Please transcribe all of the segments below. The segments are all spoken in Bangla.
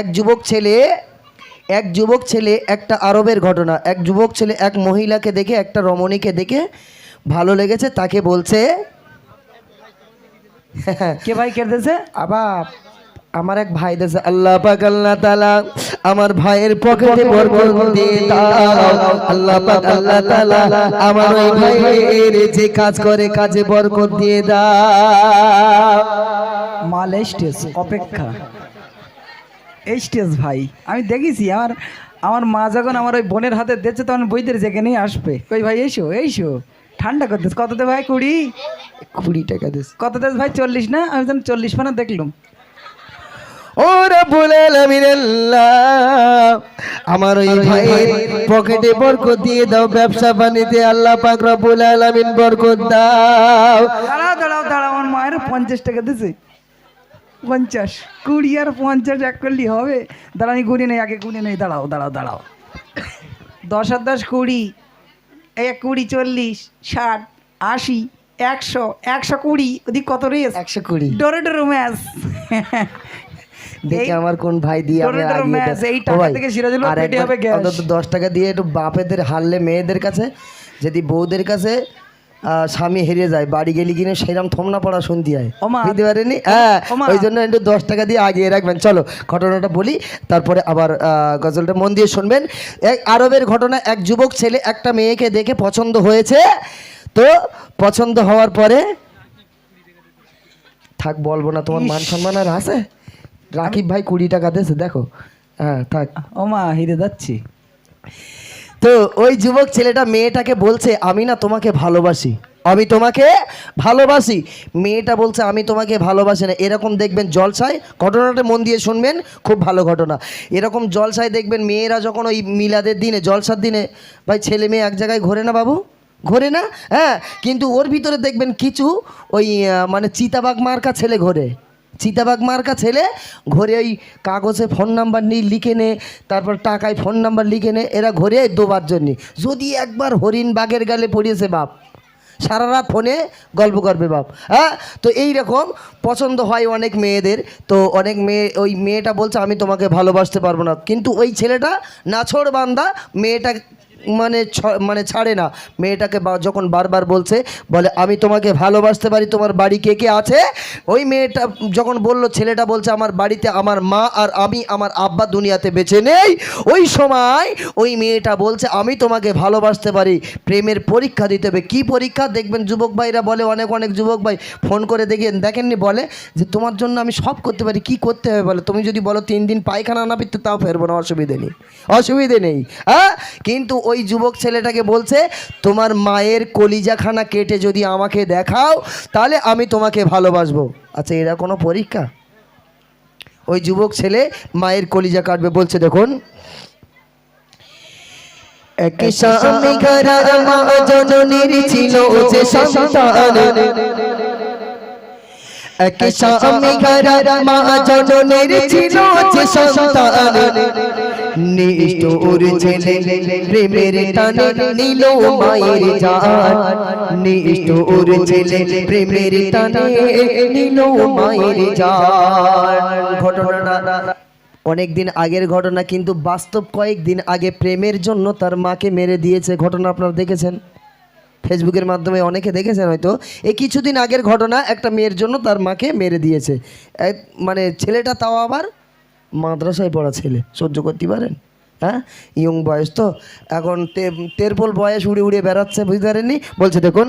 এক যুবক ছেলে এক যুবক ছেলে একটা আরবের ঘটনা। এক যুবক ছেলে এক মহিলাকে দেখে একটা রমণীকে দেখে ভালো লেগেছে তাকে বলছে কে ভাই কেটেছে আবার আমার এক ভাই দেশে আল্লাহ পাক আল্লাহ তাআলা আমার ভাইয়ের পকেটে বরকত দিয়ে দাও। আল্লাহ পাক আল্লাহ তাআলা আমার ওই ভাইয়ের যে কাজ করে কাজে বরকত দিয়ে দাও। মাল অপেক্ষা। এই স্টেজ ভাই আমি দেখেছি আমার আমার মা যখন আমার ওই বোনের হাতে দিচ্ছে তখন বইদের যেখানে আসবে। ওই ভাই এসো এইসো ঠান্ডা করতেছ কততে ভাই কুড়ি? কুড়ি টাকা দিস। কত দেশ ভাই চল্লিশ না? আমি যেন চল্লিশ মানে দেখলাম। ও রাব্বুল আলামিন আল্লাহ আমার ওই ভাইয়ের পকেটে বরকত দিয়ে দাও ব্যবসা বাণিজ্যে আল্লাহ পাক রব্বুল আলামিন বরকত দাও। দাঁড়াও দাঁড়াও দাঁড়াও আমার মায়ের পঞ্চাশ টাকা দিছে। পঞ্চাশ কুড়ি আর পঞ্চাশ এক করলি হবে। দাঁড়া আমি গুনি নেই আগে গুনি নেই দাঁড়াও দাঁড়াও দাঁড়াও। দশ আর দশ কুড়ি এক কুড়ি চল্লিশ ষাট আশি একশো একশো কুড়ি ওদিক কত রেস একশো কুড়ি। ডোরে ডোরে ম্যাচ। দেখে আমার কোন ভাই দিয়ে আমি এই টাকা থেকে সিরাজুল হবে গ্যাস। অন্তত দশ টাকা দিয়ে একটু বাপেদের হারলে মেয়েদের কাছে যদি বউদের কাছে স্বামী হেরে যায় বাড়ি গেলে কিনে সেরাম থমনা পড়া শুনতে হয়। বুঝতে পারেনি হ্যাঁ ওই জন্য একটু দশ টাকা দিয়ে আগিয়ে রাখবেন। চলো ঘটনাটা বলি তারপরে আবার গজলটা মন দিয়ে শুনবেন। এক আরবের ঘটনা এক যুবক ছেলে একটা মেয়েকে দেখে পছন্দ হয়েছে। তো পছন্দ হওয়ার পরে থাক বলব না তোমার মান সম্মান আর আছে? রাকিব ভাই কুড়ি টাকা দিয়েছে দেখো। হ্যাঁ থাক। ও মা হিরে যাচ্ছি। তো ওই যুবক ছেলেটা মেয়েটাকে বলছে, আমি না তোমাকে ভালোবাসি। আমি তোমাকে ভালোবাসি? মেয়েটা বলছে, আমি তোমাকে ভালোবাসি না। এরকম দেখবেন জলসায়, ঘটনাটা মন দিয়ে শুনবেন, খুব ভালো ঘটনা। এরকম জলসায় দেখবেন মেয়েরা যখন ওই মিলাদের দিনে, জলসার দিনে, ভাই, ছেলে মেয়ে এক জায়গায় ঘোরে না বাবু? ঘোরে না? হ্যাঁ কিন্তু ওর ভিতরে দেখবেন কিছু ওই মানে চিতাবাগ মার্কা ছেলে ঘোরে। চিতাবাগ মার্কা ছেলে, ঘরে ওই কাগজে ফোন নাম্বার নিয়ে লিখে নে, তারপর টাকায় ফোন নাম্বার লিখে নে, এরা ঘরে দোবার জন্যে। যদি একবার হরিণ বাঘের গালে পড়িয়েছে বাপ, সারা রাত ফোনে গল্প করবে বাপ হ্যাঁ? তো এই রকম পছন্দ হয় অনেক মেয়েদের, তো অনেক মেয়ে, ওই মেয়েটা বলছে, আমি তোমাকে ভালোবাসতে পারব না। কিন্তু ওই ছেলেটা নাছড় বান্দা, মেয়েটা মানে মানে ছাড়ে না। মেয়েটাকে যখন বারবার বলছে, বলে, আমি তোমাকে ভালোবাসতে পারি, তোমার বাড়ি কে কে আছে? ওই মেয়েটা যখন বলল, ছেলেটা বলছে, আমার বাড়িতে আমার মা আর আমি, আমার আব্বা দুনিয়াতে বেঁচে নেই। ওই সময় ওই মেয়েটা বলছে, আমি তোমাকে ভালোবাসতে পারি, প্রেমের পরীক্ষা দিতে হবে। কী পরীক্ষা? দেখবেন যুবক ভাইরা বলে, অনেক অনেক যুবক ভাই ফোন করে দেখেন দেখেননি বলে, যে, তোমার জন্য আমি সব করতে পারি, কি করতে হবে বলে? তুমি যদি বলো, তিন দিন পায়খানা না পিতে তাও ফেরবো না, অসুবিধে নেই। অসুবিধে নেই হ্যাঁ? কিন্তু ওই যুবক ছেলেটাকে বলছে তোমার মায়ের কলিজাখানা কেটে যদি আমাকে দেখাও তাহলে আমি তোমাকে ভালোবাসবো। আচ্ছা এরা কোনো পরীক্ষা? ওই যুবক ছেলে মায়ের কলিজা কাটবে বলছে দেখুন। এক স্বামী ঘরার মা জননীর ছিল যে সন্তান। এক স্বামী ঘরার মা জননীর ছিল যে সন্তান। নিষ্ঠুর ছেলে প্রেমের টানে নিল মায়ের ছেলে প্রেমের টানে নিল মায়ের অনেক দিন আগের ঘটনা, কিন্তু বাস্তব কয়েকদিন আগে প্রেমের জন্য তার মাকে মেরে দিয়েছে। ঘটনা আপনারা দেখেছেন? ফেসবুকের মাধ্যমে অনেকে দেখেছেন হয়তো। এই কিছুদিন আগের ঘটনা, একটা মেয়ের জন্য তার মাকে মেরে দিয়েছে। মানে ছেলেটা তাও আবার মাদ্রাসায় পড়া ছেলে, সহ্য করতে পারেন? হ্যাঁ? ইয়ং বয়স তো, এখন তেরপল বয়স উড়ে উড়ে বেড়াচ্ছে, বুঝতে পারেননি? বলছে, দেখুন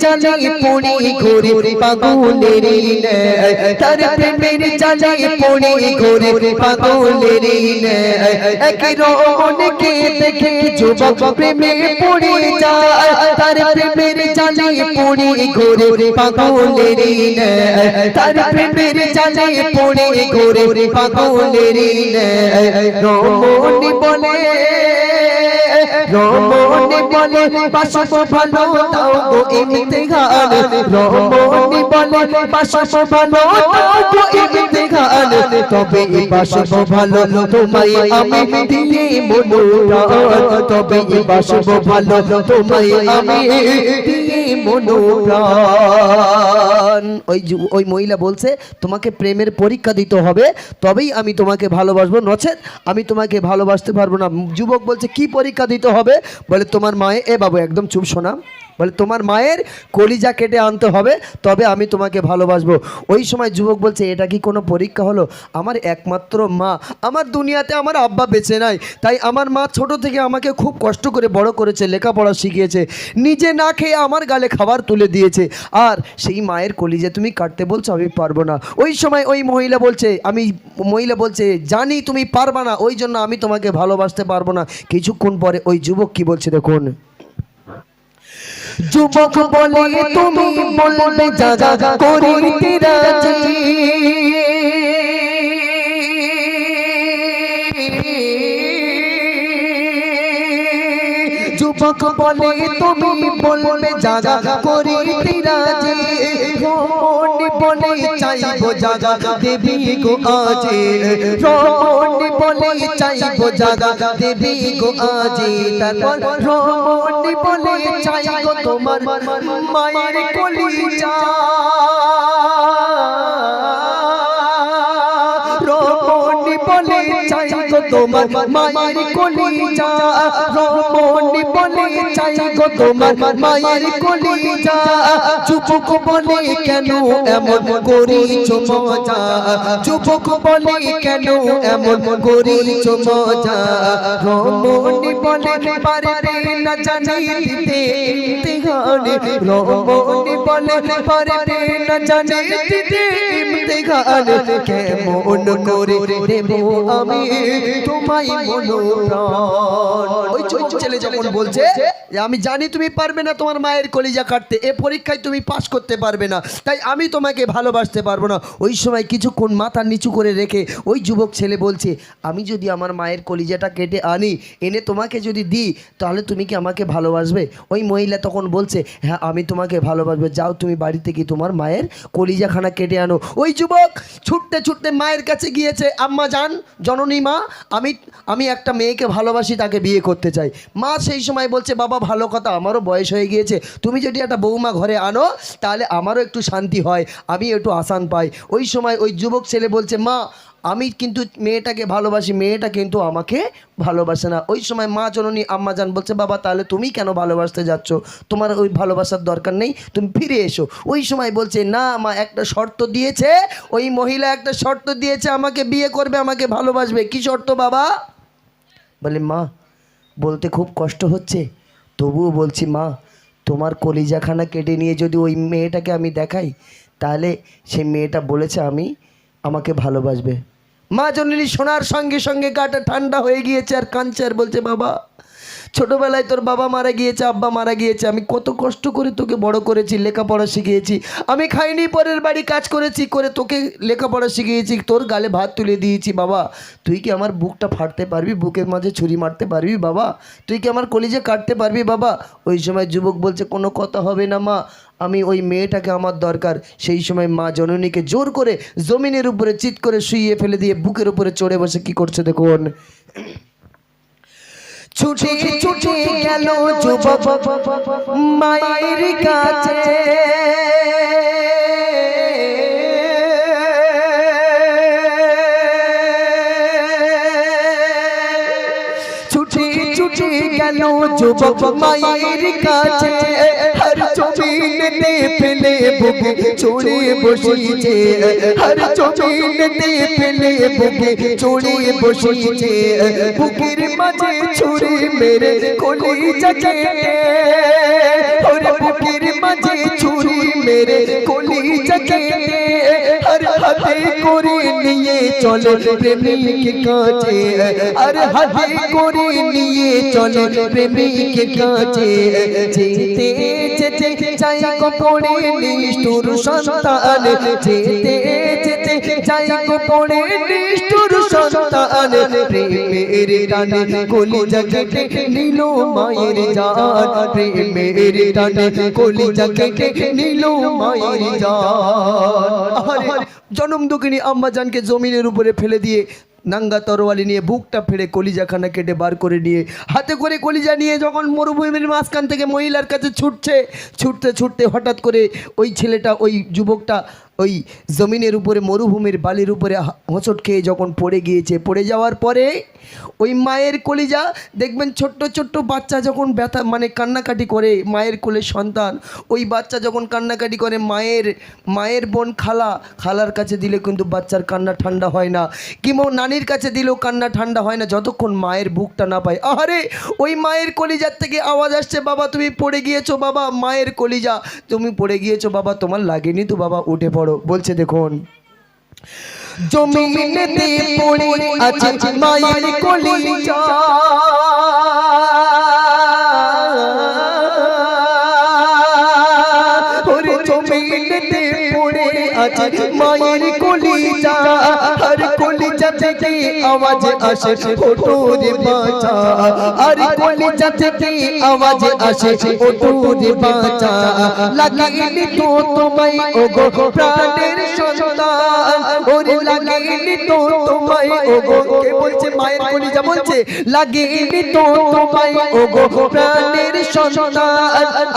জালে পড়ে ঘুরে পাগলের তার প্রেমের জালে পড়ে ঘুরে পাগলের একই রমণকে দেখে যুবক প্রেমে পড়ে যায়। তার প্রেমের জালে পড়ে ঘুরে পাগলের তার প্রেমের জালে পড়ে ঘুরে পাগলের রমণী বলে বলে ভালো দাও গো বলে ভালো দাও গো তবে ভালো তোমায় আমি দিয়ে মনোপ্রাণ তবে ভালো তোমায় আমি মনোপ্রাণ ওই ওই মহিলা বলছে, তোমাকে প্রেমের পরীক্ষা দিতে হবে। তবেই আমি তোমাকে ভালোবাসবো। নচেত আমি তোমাকে ভালোবাসতে পারব না। যুবক বলছে, কি পরীক্ষা দিতে হবে। বলে তোমার মায়ে এ বাবু একদম চুপ শোনা। বলে, তোমার মায়ের কলিজা কেটে আনতে হবে, তবে আমি তোমাকে ভালোবাসবো। ওই সময় যুবক বলছে, এটা কি কোনো পরীক্ষা হলো? আমার একমাত্র মা। আমার দুনিয়াতে আমার আব্বা বেঁচে নাই। তাই আমার মা ছোট থেকে আমাকে খুব কষ্ট করে বড় করেছে, লেখাপড়া শিখিয়েছে। নিজে না খেয়ে আমার গালে খাবার তুলে দিয়েছে। আর সেই মায়ের কলিজা তুমি কাটতে বলছো, আমি পারব না। ওই সময় ওই মহিলা বলছে, আমি, মহিলা বলছে, জানি তুমি পারবা না, ওই জন্য আমি তোমাকে ভালোবাসতে পারব না। কিছুক্ষণ পরে ওই যুবক কি বলছে দেখুন যুবক বলে তুমি বলবে যা যা করিতে রাজি। যুবক বলে, তুমি বলবে, যা যা করিতে রাজি রমণ বলে, চাইব যা যা দেবী গো আজে রমণ বলে, চাইব যা যা দেবী গো আজে তারপর রমণ বলে, চাইব তোমার মায়ের কলি যা রমণী বলে মায়ের কলি যা রমণী বলে চাইগো তোমার। মায়ের কলি যা যুবক বলে কেন এমন করিছ মজা? যুবক বলে কেন এমন করিছ মজা? রমণী বলে পারবে না জানি দিতে ইমতিহানে। রমণী বলে পারবে না জানি দিতে ইমতিহানে। কেমন করে দেব আমি তোমায় ওই ছোট ছেলে যখন বলছে আমি জানি তুমি পারবে না তোমার মায়ের কলিজা কাটতে এ পরীক্ষায় তুমি পাশ করতে পারবে না তাই আমি তোমাকে ভালোবাসতে পারব না। ওই সময় কিছুক্ষণ মাথা নিচু করে রেখে ওই যুবক ছেলে বলছে আমি যদি আমার মায়ের কলিজাটা কেটে আনি এনে তোমাকে যদি দিই তাহলে তুমি কি আমাকে ভালোবাসবে? ওই মহিলা তখন বলছে হ্যাঁ আমি তোমাকে ভালোবাসবো। যাও তুমি বাড়িতে কি তোমার মায়ের কলিজাখানা কেটে আনো। ওই যুবক ছুটতে ছুটতে মায়ের কাছে গিয়েছে আম্মা যান জননী মা আমি আমি একটা মেয়েকে ভালোবাসি, তাকে বিয়ে করতে চাই। মা সেই সময় বলছে, বাবা, ভালো কথা, আমারও বয়স হয়ে গিয়েছে। তুমি যদি একটা বৌমা ঘরে আনো, তাহলে আমারও একটু শান্তি হয়, আমি একটু আসান পাই। ওই সময় ওই যুবক ছেলে বলছে, মা আমি কিন্তু মেয়েটাকে ভালোবাসি, মেয়েটা কিন্তু আমাকে ভালোবাসে না। ওই সময় মা জননী আম্মা জান বলছে, বাবা, তাহলে তুমি কেন ভালোবাসতে যাচ্ছ? তোমার ওই ভালোবাসার দরকার নেই, তুমি ফিরে এসো। ওই সময় বলছে, না, মা একটা শর্ত দিয়েছে, ওই মহিলা একটা শর্ত দিয়েছে, আমাকে বিয়ে করবে, আমাকে ভালোবাসবে। কি শর্ত, বাবা? বলে, মা, বলতে খুব কষ্ট হচ্ছে। তবুও বলছি, মা, তোমার কলিজাখানা কেটে নিয়ে যদি ওই মেয়েটাকে আমি দেখাই, তাহলে সেই মেয়েটা বলেছে আমি, আমাকে ভালোবাসবে। মা জননী শোনার সঙ্গে সঙ্গে গাটা ঠান্ডা হয়ে গিয়েছে আর কাঁদছে আর বলছে, বাবা, ছোটোবেলায় তোর বাবা মারা গিয়েছে, আব্বা মারা গিয়েছে, আমি কত কষ্ট করে তোকে বড় করেছি, লেখাপড়া শিখিয়েছি। আমি খাইনি, পরের বাড়ি কাজ করেছি, করে তোকে লেখাপড়া শিখিয়েছি, তোর গালে ভাত তুলে দিয়েছি, বাবা। তুই কি আমার বুকটা ফাটতে পারবি, বুকের মাঝে ছুরি মারতে পারবি, বাবা? তুই কি আমার কলিজে কাটতে পারবি, বাবা? ওই সময় যুবক বলছে, কোনো কথা হবে না, মা। আমি ওই মেয়েটাকে আমার দরকার। সেই সময় মা জননীকে জোর করে জমিনের উপরে চিৎ করে শুইয়ে ফেলে দিয়ে বুকের উপরে চড়ে বসে কি করছে দেখুন। ছুটে ছুটে গেল যুবক মায়ের কাছে। গেল যুবক মায়ের কাছে হর জমিনেতে ফেলে বুকে চড়ে বসিছে হর জমিনেতে ফেলে বুকে চড়ে বসিছে বুকের মাঝে ছুরি মেরে কলি জাগে ওরে বুকের মাঝে ছুরি মেরে কলি জাগে হর হাতে করে চলে প্রেমিক কাছে। আর হাতে করে নিয়ে চলে প্রেমিক কাছে। যেতে যেতে চাই কপড়ে নিষ্ঠুর সন্তান। যেতে যেতে চাই গোপনে নিষ্ঠুর সন্তান প্রেমের টানে কলি নিল মায়ের জান প্রেমের টানে কলি নিল মায়ের জান জনম জমিনের উপরে ফেলে দিয়ে নাঙ্গা তরোয়ালি নিয়ে বুকটা ফেড়ে কলিজাখানা কেটে বার করে নিয়ে, হাতে করে কলিজা নিয়ে যখন মরুভূমির মাঝখান থেকে মহিলার কাছে ছুটছে, ছুটতে ছুটতে হঠাৎ করে ওই ছেলেটা, ওই যুবকটা ওই জমিনের উপরে, মরুভূমির বালির উপরে হোঁচট খেয়ে যখন পড়ে গিয়েছে, পড়ে যাওয়ার পরে ওই মায়ের কলিজা, দেখবেন ছোট্ট ছোট্ট বাচ্চা যখন ব্যথা মানে কান্নাকাটি করে, মায়ের কোলে সন্তান, ওই বাচ্চা যখন কান্নাকাটি করে, মায়ের মায়ের বোন খালা, খালার কাছে দিলে কিন্তু বাচ্চার কান্না ঠান্ডা হয় না। কিংবা নানির কাছে দিলেও কান্না ঠান্ডা হয় না, যতক্ষণ মায়ের বুকটা না পায়। আরে ওই মায়ের কলিজার থেকে আওয়াজ আসছে, বাবা, তুমি পড়ে গিয়েছো বাবা, মায়ের কলিজা, তুমি পড়ে গিয়েছো বাবা, তোমার লাগেনি তো বাবা, উঠে পড়ো। বলছে দেখুন জমিনেতে পড়ে আছে মায়ের কলিজা। ওরে জমিনেতে পড়ে আছে মায়ের হর থেকে আওয়াজ আসে ওটো রে বাঁচা? আর কলিজা থেকে আওয়াজ আসে ওটো বাঁচা? তো তোমায়, ওগো প্রাণের সন্তান। ওরে তো তোমায়, ওগো, কে বলছে? মায়ের বলছে? তো তোমায়, ওগো প্রাণের সন্তান।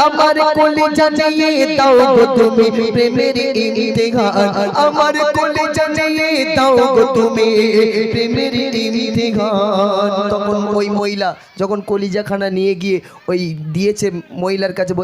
আমার কলিজা নিয়ে দাও গো তুমি প্রেমের আমার দাও গো তুমি প্রেমের ইমতিহান তখন ওই মহিলা যখন কলিজাখানা নিয়ে গিয়ে ওই দিয়েছে মহিলার কাছে বল